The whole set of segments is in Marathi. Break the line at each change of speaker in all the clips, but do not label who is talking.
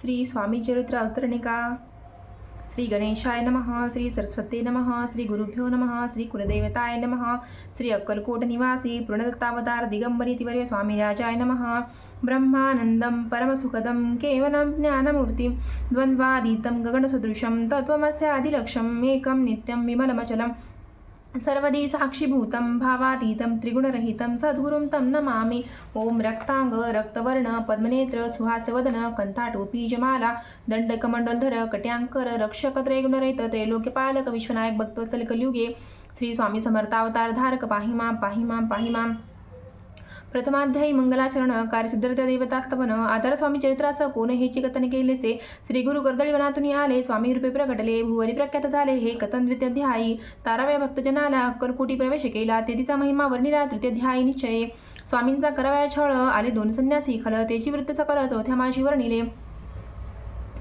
श्री स्वामी चरित्र अवतरणिका श्री गणेशाय नमः श्री सरस्वते नमः श्री गुरुभ्यो नमः श्री कुलदेवताय नमः श्री अक्कलकोट निवासी पूर्णदत्तावतार दिगंबरी तिवर्य स्वामीराजाय नमः ब्रह्मानन्दं परमसुखदं केवलं ज्ञानमूर्तिं द्वन्द्वातीतं गगनसदृशं तत्त्वमस्यादिलक्ष्यम् एकं नित्यं विमलमचलं सर्वदी साक्षीभूतं भावातीतं त्रिगुणरहितं सद्गुरुं तं नमामि। ॐ रक्ताङ्ग रक्तवर्ण पद्मनेत्र सुहासवदन कंठाटोपी जमाला दण्डकमण्डलधर कट्यांकर रक्षक त्रैलोक्यपालक विश्वनायक भक्तवत्सल कलियुगे श्री स्वामी समर्थावतार धारक पाहिमाम पाहि मां। प्रथमाध्यायी मंगलाचरण कार्यसिद्धर्थ देवतास्तवन आधार स्वामी चरित्रासह कोण हे कथन केलेसे श्री गुरु कर्दळीवनातून आले. स्वामी रूपे प्रकटले. भुवरी प्रख्यात झाले. हे कथन द्वितीयाध्यायी. ताराव्या भक्तजनाला अक्करकोटी प्रवेश केला. तेथीचा महिमा वर्णिला तृतीयाध्यायी निश्चय. स्वामींचा करावया छळ. आले दोन संन्यासी. खल तेची वृत्त सकल चौथ्या माशी वर्णिले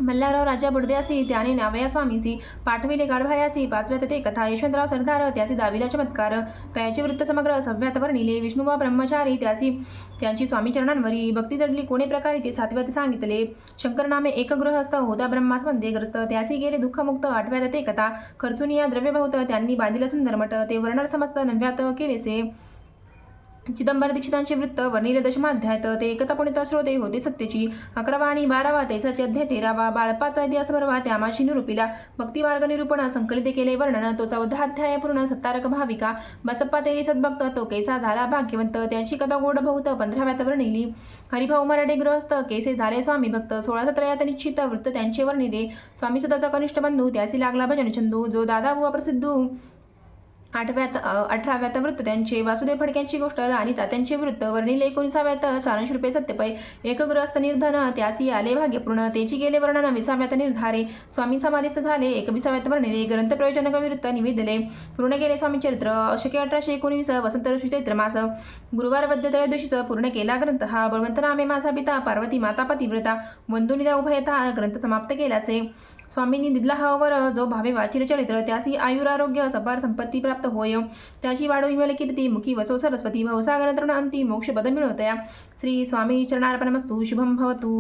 मल्हारराव राजा बुडद्यासी त्याने नावया स्वामीसी पाठविले कारभार्यासी पाचव्यात ते कथा यशवंतराव सरदार त्याचे दाविला चमत्कार. त्याचे वृत्त समग्र सव्यात वर्णिले विष्णुबा ब्रह्मचारी त्याची त्यांची स्वामी चरणांवरी भक्ती जडली कोणे प्रकारे ते सातव्यात सांगितले. शंकरनामे एक गृहस्थ होता ब्रह्मासमध्ये ग्रस्त त्यासी गेले दुःखमुक्त आठव्यात ते कथा खर्चुनिया या द्रव्यभूत त्यांनी बांधिला सुंदर मठ ते वर्णन समस्त नव्यात केलेसे. चिदंबर दीक्षितांचे वृत्त वर्णिले दशमाध्यायत ते एकता पुणित श्रोते होते सत्यची. अकरावा आणि बारावा तेसाचे अध्याय तेरावा बाळपाचा इतिहास भरवा त्यामाशी निरूपिला. भक्तिमार्ग निरूपण संकलित केले वर्णन तो चौदा अध्याय पूर्ण सत्तारक भाविका. बसप्पा तेरी सद्भक्त तो केसा झाला भाग्यवंत त्यांची कथा गोड बहुत पंधराव्यात वर्णिली. हरिभाऊ मराठे गृहस्थ केसे झाले स्वामी भक्त सोळा सत्रयात निश्चित वृत्त त्यांचे वर्णिले. स्वामी सुताचा कनिष्ठ बंधू त्यासी लागला भजन चंदू जो दादा बुवा प्रसिद्धू. आठव्यात अठराव्यात वृत्त त्यांचे वासुदेव फडक्यांची गोष्ट आणि तात्यांचे वृत्त वर्णिले एकोणीसाव्यात सारांश रुपये सत्यपय एकग्रस्त निर्धन त्यासी आले भाग्यपूर्ण तेची गेले वर्णन विसाव्यात निर्धारे स्वामी समाधिस्थ झाले एकविसाव्यात वर्णिले ग्रंथ प्रयोजनक विरुद्ध निवेदले पूर्ण केले स्वामी चरित्र अशके अठराशे एकोणवीस वसंत ऋषी चैत्र मास गुरुवार वद्य त्रयोदशीचं पूर्ण केला ग्रंथ हा बळवंत नामे माझा पिता पार्वती माता पतिव्रता बंधुनिदा उभयता ग्रंथ समाप्त केलासे स्वामींनी दिदला हवर जो भावे वाचिर चरित्र त्यासी आयुरारोग्य सपार संपत्ती प्राप्त होय. त्याची वाढो विमल कीर्ती मुखी वसो सरस्वती भवसागर तरुण अंती मोक्ष पद मिळवतया. श्री स्वामी चरणार्पणमस्तु शुभम भवतु.